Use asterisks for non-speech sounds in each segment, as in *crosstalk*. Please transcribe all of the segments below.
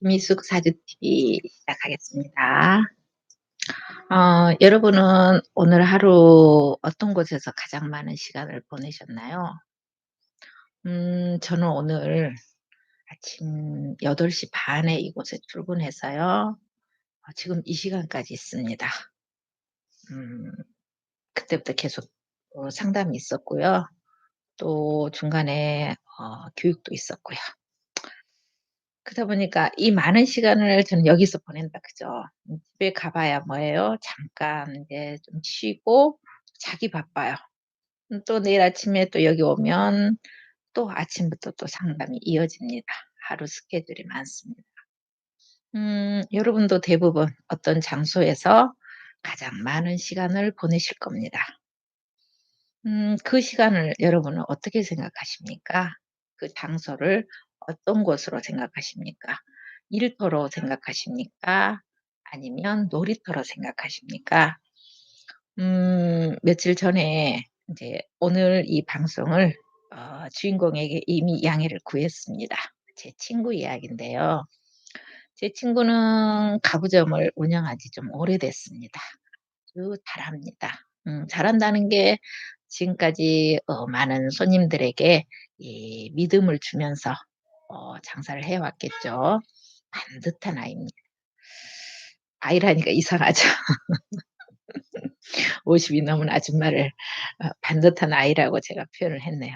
김희숙 사주TV 시작하겠습니다. 어 여러분은 오늘 하루 어떤 곳에서 가장 많은 시간을 보내셨나요? 음 저는 오늘 아침 8:30에 이곳에 출근해서요. 어 지금 이 시간까지 있습니다. 음 그때부터 계속 어 상담이 있었고요. 또 중간에 어 교육도 있었고요. 그러다 보니까 이 많은 시간을 저는 여기서 보낸다 그죠. 음 집에 가 봐야 뭐예요? 잠깐 인제 좀 쉬고 자기 바빠요. 음 또 내일 아침에 또 여기 오면 또 아침부터 또 상담이 이어집니다. 하루 스케줄이 많습니다. 음 여러분도 대부분 어떤 장소에서 가장 많은 시간을 보내실 겁니다. 음 그 시간을 여러분은 어떻게 생각하십니까? 그 장소를 어떤 곳으로 생각하십니까? 일터로 생각하십니까? 아니면 놀이터로 생각하십니까? 음 며칠 전에 인제 오늘 이 방송을 어 주인공에게 이미 양해를 구했습니다. 제 친구 이야기인데요. 제 친구는 가구점을 운영한 지 좀 오래됐습니다. 아주 잘합니다. 음 잘한다는 게 지금까지 어 많은 손님들에게 이 믿음을 주면서 어 장사를 해 왔겠죠. 반듯한 아이입니다. 아이라니까 이상하죠. *laughs* 50이 넘은 아줌마를 어 반듯한 아이라고 제가 표현을 했네요.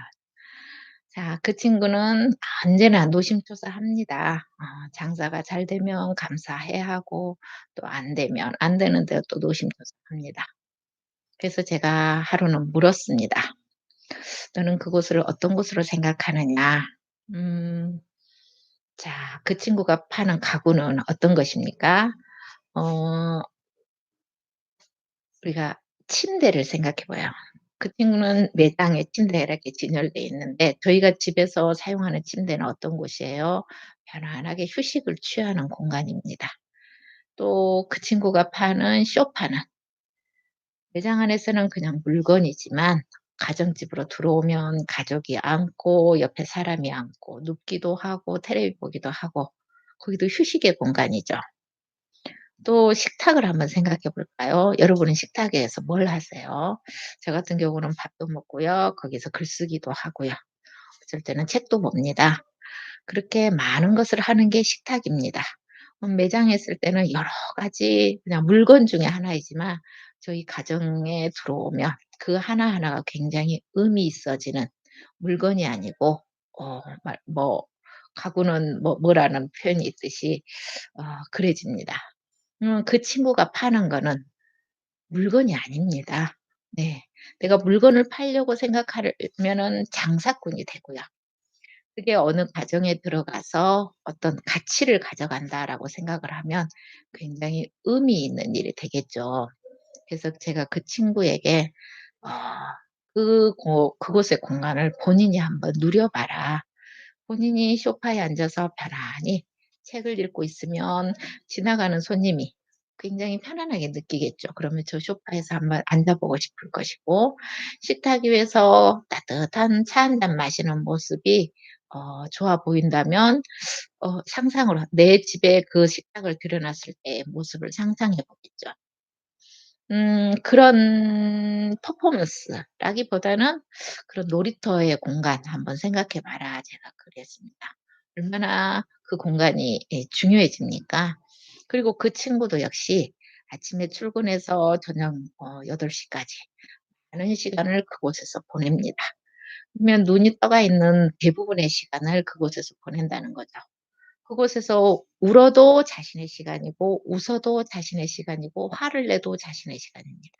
자 그 친구는 언제나 노심초사합니다. 어 장사가 잘 되면 감사해야 하고 또 안 되면 안 되는데 또 노심초사합니다. 그래서 제가 하루는 물었습니다. "너는 그곳을 어떤 곳으로 생각하느냐?" 음 자 그 친구가 파는 가구는 어떤 것입니까? 어 우리가 침대를 생각해 봐요. 그 친구는 매장에 침대가 이렇게 진열돼 있는데 저희가 집에서 사용하는 침대는 어떤 곳이에요? 편안하게 휴식을 취하는 공간입니다. 또 그 친구가 파는 소파는 매장 안에서는 그냥 물건이지만 가정집으로 들어오면 가족이 앉고 옆에 사람이 앉고 눕기도 하고 텔레비 보기도 하고 거기도 휴식의 공간이죠. 또 식탁을 한번 생각해 볼까요? 여러분은 식탁에서 뭘 하세요? 저 같은 경우는 밥도 먹고요. 거기서 글쓰기도 하고요. 어쩔 때는 책도 봅니다. 그렇게 많은 것을 하는 게 식탁입니다. 음 매장에 있을 때는 여러 가지 그냥 물건 중에 하나이지만 저희 가정에 들어오면 그 하나하나가 굉장히 의미 있어지는 물건이 아니고 어말뭐 가구는 뭐 뭐라는 표현이 있듯이 어 그래집니다. 음 그 친구가 파는 거는 물건이 아닙니다. 네. 내가 물건을 팔려고 생각하면은 장사꾼이 되고요. 그게 어느 가정에 들어가서 어떤 '가치를 가져간다.'라고 생각을 하면 굉장히 의미 있는 일이 되겠죠. 그래서 제가 그 친구에게 어" 그 고 그곳의 공간을 본인이 한번 누려 봐라. 본인이 소파에 앉아서 편안히 책을 읽고 있으면 지나가는 손님이 굉장히 편안하게 느끼겠죠. 그러면 저 소파에서 한번 앉아 보고 싶을 것이고 식탁 위에서 따뜻한 차 한 잔 마시는 모습이 어 좋아 보인다면 어 상상을 내 집에 그 식탁을 들여 놨을 때의 모습을 상상해 보겠죠. 음 그런 퍼포먼스라기보다는 그런 놀이터의 공간 한번 생각해 봐라 제가 그랬습니다. 얼마나 그 공간이 예 중요해집니까? 그리고 그 친구도 역시 아침에 출근해서 저녁 어8 시까지 많은 시간을 그곳에서 보냅니다. 그러면 눈이 떠가 있는 대부분의 시간을 그곳에서 보낸다는 거죠. 그곳에서 울어도 자신의 시간이고 웃어도 자신의 시간이고 화를 내도 자신의 시간입니다.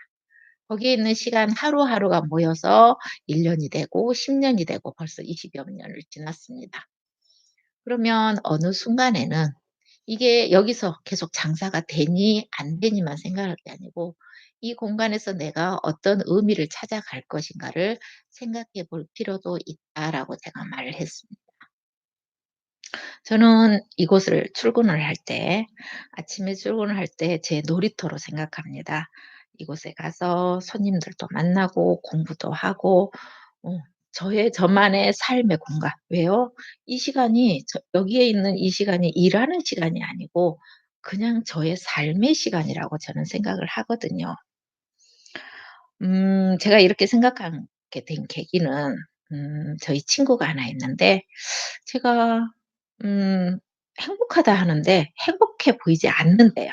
거기에 있는 시간 하루하루가 모여서 1 년이 되고 10 년이 되고 벌써 20여 년을 지났습니다. 그러면 어느 순간에는 이게 여기서 계속 장사가 되니 안 되니만 생각할 게 아니고 '이 공간에서 내가 어떤 의미를 찾아갈 것인가.'를 생각해 볼 필요도 있다라고 제가 말을 했습니다. 저는 이곳을 출근을 할 때 아침에 출근을 할 때 제 놀이터로 생각합니다. 이곳에 가서 손님들도 만나고 공부도 하고 어 저의 저만의 삶의 공간. 왜요? 이 시간이 저 여기에 있는 이 시간이 일하는 시간이 아니고 그냥 저의 삶의 시간이라고 저는 생각을 하거든요. 음 제가 이렇게 생각하게 된 계기는 음 저희 친구가 하나 있는데 제가 음 "행복하다." 하는데 행복해 보이지 않는대요.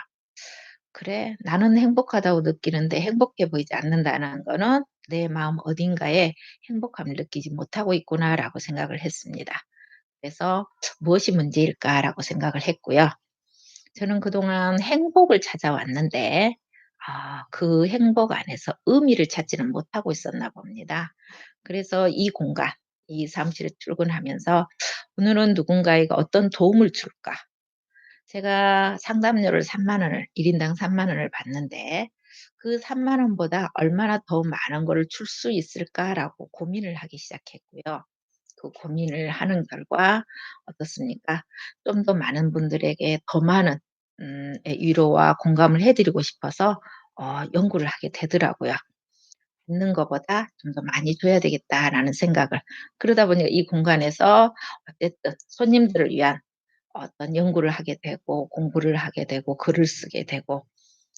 그래 나는 행복하다고 느끼는데 행복해 보이지 않는다는 거는 '내 마음 어딘가에 행복함을 느끼지 못하고 있구나.'라고 생각을 했습니다. 그래서 '무엇이 문제일까?'라고 생각을 했고요. 저는 그동안 행복을 찾아왔는데 아 그 행복 안에서 의미를 찾지는 못하고 있었나 봅니다. 그래서 이 공간, 이 사무실에 출근하면서 '오늘은 누군가에게 어떤 도움을 줄까?' 제가 상담료를 3만 원을 1 인당 3만 원을 받는데 그 3만 원보다 '얼마나 더 많은 거를 줄수 있을까?'라고 고민을 하기 시작했고요. 그 고민을 하는 결과 어떻습니까? 좀 더 많은 분들에게 더 많은 음예 위로와 공감을 해 드리고 싶어서 어 연구를 하게 되더라고요. ' 있는 거보다 좀 더 많이 줘야 되겠다.'라는 생각을 그러다 보니까 이 공간에서 어쨌든 손님들을 위한 어떤 연구를 하게 되고 공부를 하게 되고 글을 쓰게 되고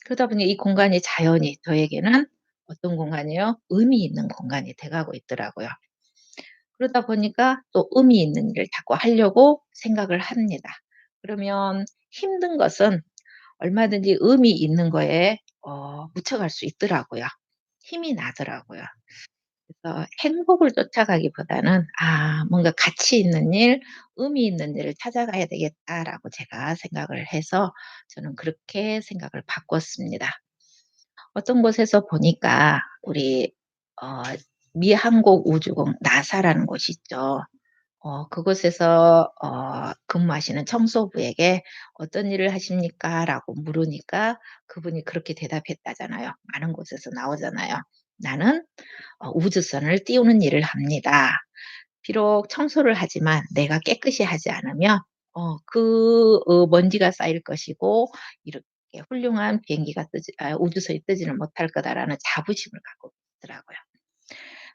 그러다 보니 이 공간이 자연히 저에게는 어떤 공간이요? 의미 있는 공간이 돼 가고 있더라고요. 그러다 보니까 또 의미 있는 일을 자꾸 하려고 생각을 합니다. 그러면 힘든 것은 얼마든지 의미 있는 거에 어 묻혀갈 수 있더라고요. 힘이 나더라고요. 그래서 행복을 쫓아가기보다는 '아 뭔가 가치 있는 일, 의미 있는 일을 찾아가야 되겠다.'라고 제가 생각을 해서 저는 그렇게 생각을 바꿨습니다. 어떤 곳에서 보니까 우리 어 미 항공 우주국 나사라는 곳이 있죠. 어 그곳에서 어 근무하시는 청소부에게 "어떤 일을 하십니까?"라고 물으니까 그분이 그렇게 대답했다잖아요. 많은 곳에서 나오잖아요. "나는 어 우주선을 띄우는 일을 합니다. 비록 청소를 하지만 내가 깨끗이 하지 않으면 어 그 어 먼지가 쌓일 것이고 이렇게 훌륭한 비행기가 뜨지 아 우주선이 뜨지는 못할 거다."라는 자부심을 갖고 있더라고요.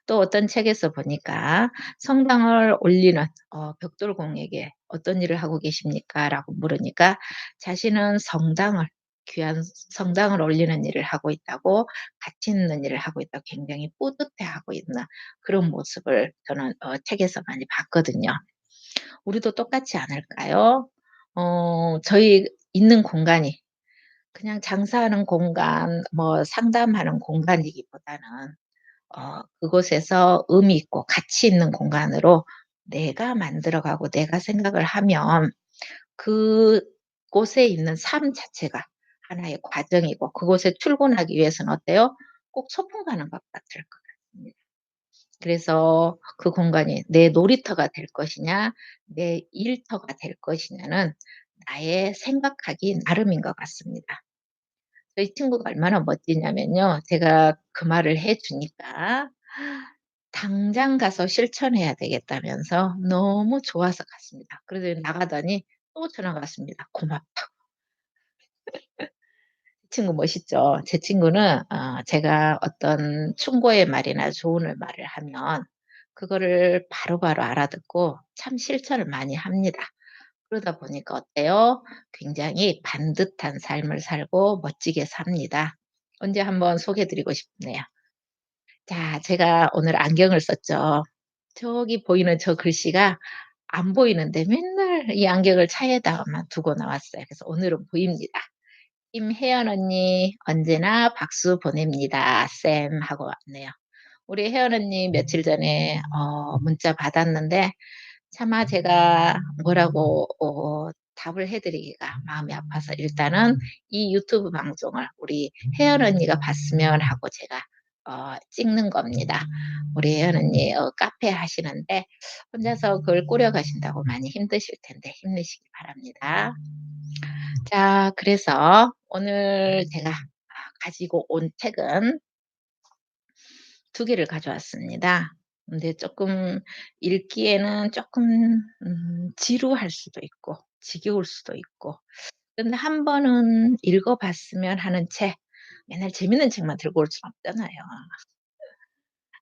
또 어떤 책에서 보니까 성당을 올리는 어 벽돌공에게 "어떤 일을 하고 계십니까?"라고 물으니까 자신은 성당을 귀한 성당을 올리는 일을 하고 있다고 가치 있는 일을 하고 있다고 굉장히 뿌듯해하고 있는 그런 모습을 저는 어 책에서 많이 봤거든요. 우리도 똑같지 않을까요? 어 저희 있는 공간이 그냥 장사하는 공간 뭐 상담하는 공간이기보다는 어 그곳에서 의미 있고 가치 있는 공간으로 내가 만들어 가고 내가 생각을 하면 그곳에 있는 삶 자체가 하나의 과정이고 그곳에 출근하기 위해서는 어때요? 꼭 소풍 가는 것 같을 것 같습니다. 그래서 그 공간이 내 놀이터가 될 것이냐 내 일터가 될 것이냐는 나의 생각하기 나름인 것 같습니다. 저희 친구가 얼마나 멋지냐면요. 제가 그 말을 해 주니까 당장 가서 실천해야 되겠다면서 너무 좋아서 갔습니다. 그래서 나가더니 또 전화가 왔습니다. 고맙다고. *laughs* 그 친구 멋있죠. 제 친구는 어 제가 어떤 충고의 말이나 조언을 말을 하면 그거를 바로바로 알아듣고 참 실천을 많이 합니다. 그러다 보니까 어때요? 굉장히 반듯한 삶을 살고 멋지게 삽니다. 언제 한번 소개해 드리고 싶네요. 자 제가 오늘 안경을 썼죠. 저기 보이는 저 글씨가 안 보이는데 맨날 이 안경을 차에다가만 두고 나왔어요. 그래서 오늘은 보입니다. "김혜연 언니 언제나 박수 보냅니다 쌤." 하고 왔네요. 우리 혜연 언니 며칠 전에 어 문자 받았는데 차마 제가 뭐라고 어 답을 해 드리기가 마음이 아파서 일단은 이 유튜브 방송을 우리 혜연 언니가 봤으면 하고 제가 어 찍는 겁니다. 우리 혜연 언니 어 카페 하시는데 혼자서 그걸 꾸려 가신다고 많이 힘드실 텐데 힘내시기 바랍니다. 자 그래서 오늘 제가 아 가지고 온 책은 두 개를 가져왔습니다. 근데 쪼끔 읽기에는 쪼끔 음 지루할 수도 있고 지겨울 수도 있고 근데 한 번은 읽어 봤으면 하는 책 맨날 재밌는 책만 들고 올순 없잖아요.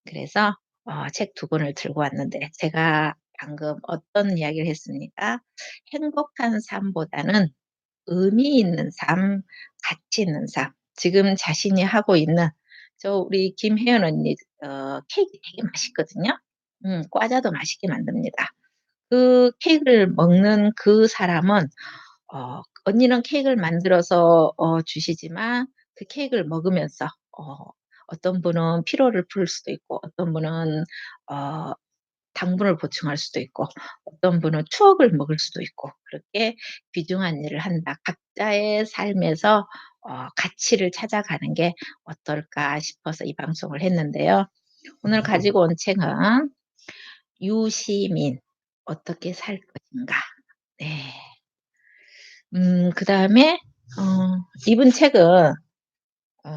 그래서 어책두 권을 들고 왔는데 제가 방금 어떤 이야기를 했습니까? 행복한 삶보다는 의미 있는 삶, 가치 있는 삶. 지금 자신이 하고 있는 저 우리 김혜연 언니 어 케이크 되게 맛있거든요. 음 과자도 맛있게 만듭니다. 그 케이크를 먹는 그 사람은 어 언니는 케이크를 만들어서 어 주시지만 그 케이크를 먹으면서 어 어떤 분은 피로를 풀 수도 있고 어떤 분은 어 당분을 보충할 수도 있고 어떤 분은 추억을 먹을 수도 있고 그렇게 귀중한 일을 한다. 각자의 삶에서 어 가치를 찾아가는 게 어떨까 싶어서 이 방송을 했는데요. 오늘 가지고 온 책은 유시민 '어떻게 살 것인가.' 네. 음 그 다음에 어 이분 책은 어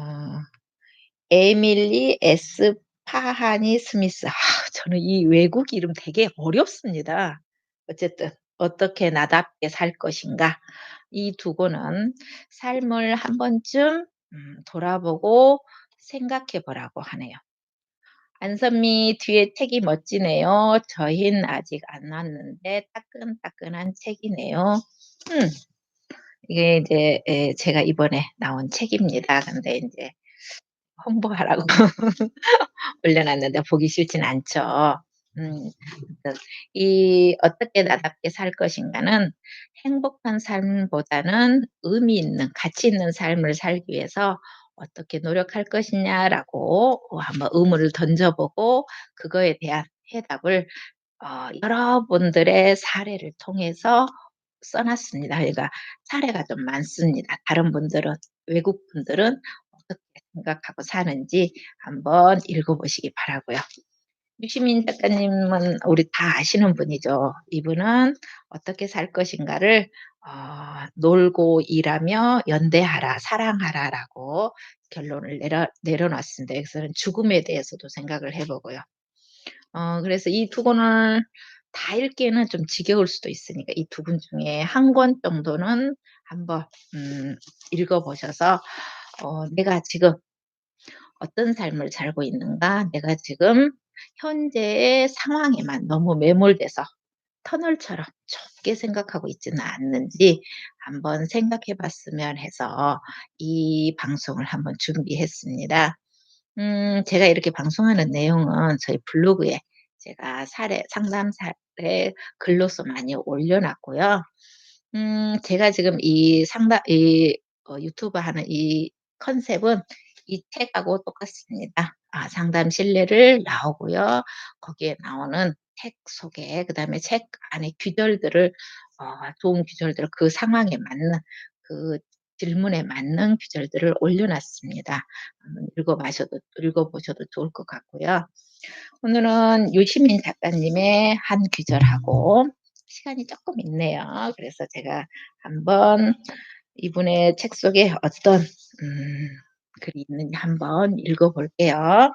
에밀리 에스 파하니 스미스. 아 저는 이 외국 이름 되게 어렵습니다. 어쨌든 '어떻게 나답게 살 것인가.' 이두 권은 삶을 한 번쯤 음 돌아보고 생각해 보라고 하네요. 안선미 뒤에 책이 멋지네요. 저흰 아직 안 왔는데 따끈따끈한 책이네요. 음. 이게 이제 예 제가 이번에 나온 책입니다. 근데 인제 홍보하라고 *laughs* 올려 놨는데 보기 싫진 않죠. 음. 그이 '어떻게 나답게 살 것인가.'는 행복한 삶보다는 의미 있는 가치 있는 삶을 살기 위해서 어떻게 노력할 것이냐라고 어 한번 의문을 던져 보고 그거에 대한 해답을 어 여러분들의 사례를 통해서 써 놨습니다. 그러니까 사례가 좀 많습니다. 다른 분들은 외국 분들은 어떻게 생각하고 사는지 한번 읽어 보시기 바라고요. 유시민 작가님은 우리 다 아시는 분이죠. 이분은 '어떻게 살 것인가.'를 어 "놀고 일하며 연대하라. 사랑하라."라고 결론을 내려 내려놨습니다. 여기서는 죽음에 대해서도 생각을 해 보고요. 어 그래서 이 두 권을 다 읽기에는 좀 지겨울 수도 있으니까 이 두 권 중에 한 권 정도는 한번 음 읽어 보셔서 어 '내가 지금 어떤 삶을 살고 있는가? 내가 지금 현재의 상황에만 너무 매몰돼서 터널처럼 좁게 생각하고 있지는 않는지 한번 생각해 봤으면 해서 이 방송을 한번 준비했습니다. 음 제가 이렇게 방송하는 내용은 저희 블로그에 제가 사례 상담 사례 글로써 많이 올려 놨고요. 음 제가 지금 이 상담 이 어 유튜브 하는 이 컨셉은 이 책하고 똑같습니다. 아 상담 실례를 나오고요. 거기에 나오는 책 소개 그 다음에 책 안에 규절들을 어 좋은 규절들을 그 상황에 맞는 그 질문에 맞는 규절들을 올려 놨습니다. 한번 읽어 마셔도 읽어 보셔도 좋을 것 같고요. 오늘은 유시민 작가님의 한 규절하고 시간이 쪼끔 있네요. 그래서 제가 한번 이분의 책 속에 어떤 음 글이 있는지 한번 읽어 볼게요.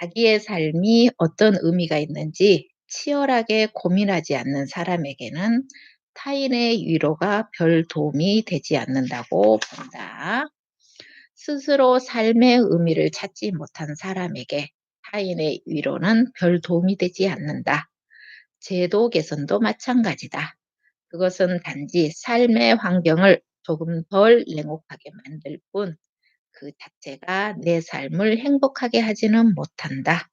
자기의 삶이 어떤 의미가 있는지 치열하게 고민하지 않는 사람에게는 타인의 위로가 별 도움이 되지 않는다고 본다. 스스로 삶의 의미를 찾지 못한 사람에게 타인의 위로는 별 도움이 되지 않는다. 제도 개선도 마찬가지다. 그것은 단지 삶의 환경을 조금 덜 냉혹하게 만들 뿐 그 자체가 내 삶을 행복하게 하지는 못한다.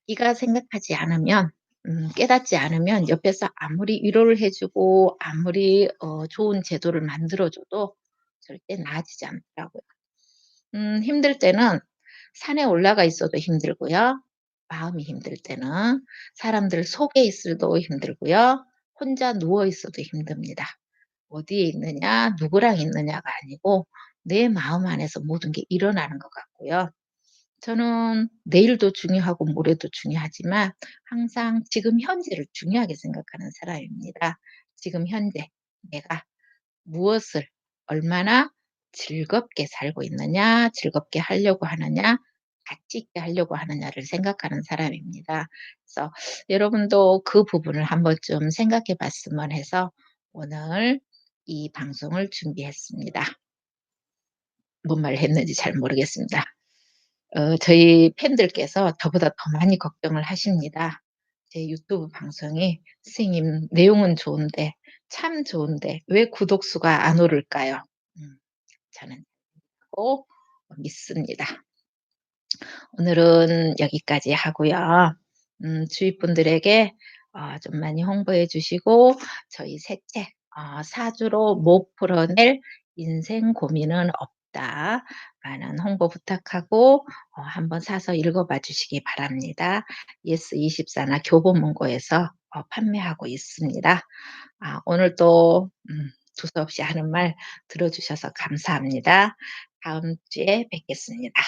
자기가 생각하지 않으면 음 깨닫지 않으면 옆에서 아무리 위로를 해 주고 아무리 어 좋은 제도를 만들어 줘도 절대 나아지지 않더라고요. 음 힘들 때는 산에 올라가 있어도 힘들고요. 마음이 힘들 때는 사람들 속에 있어도 힘들고요. 혼자 누워 있어도 힘듭니다. 어디에 있느냐 누구랑 있느냐가 아니고 내 마음 안에서 모든 게 일어나는 것 같고요. 저는 내일도 중요하고 모레도 중요하지만 항상 지금 현재를 중요하게 생각하는 사람입니다. 지금 현재 내가 무엇을 얼마나 즐겁게 살고 있느냐 즐겁게 하려고 하느냐 가치 있게 하려고 하느냐를 생각하는 사람입니다. 그래서 여러분도 그 부분을 한번쯤 생각해 봤으면 해서 오늘 이 방송을 준비했습니다. 뭔 말을 했는지 잘 모르겠습니다. 어 저희 팬들께서 저보다 더 많이 걱정을 하십니다. 제 유튜브 방송이 "선생님 내용은 좋은데 참 좋은데 왜 구독 수가 안 오를까요?" 음 저는 꼭 믿습니다. 오늘은 여기까지 하고요. 음 주위 분들에게 어 좀 많이 홍보해 주시고 저희 새 책 어 "사주로 못 풀어낼 인생 고민은 없 다." 많은 홍보 부탁하고 어 한번 사서 읽어 봐 주시기 바랍니다. 예스24나 교보문고에서 어 판매하고 있습니다. 아 오늘 또음 두서없이 하는 말 들어 주셔서 감사합니다. 다음 주에 뵙겠습니다.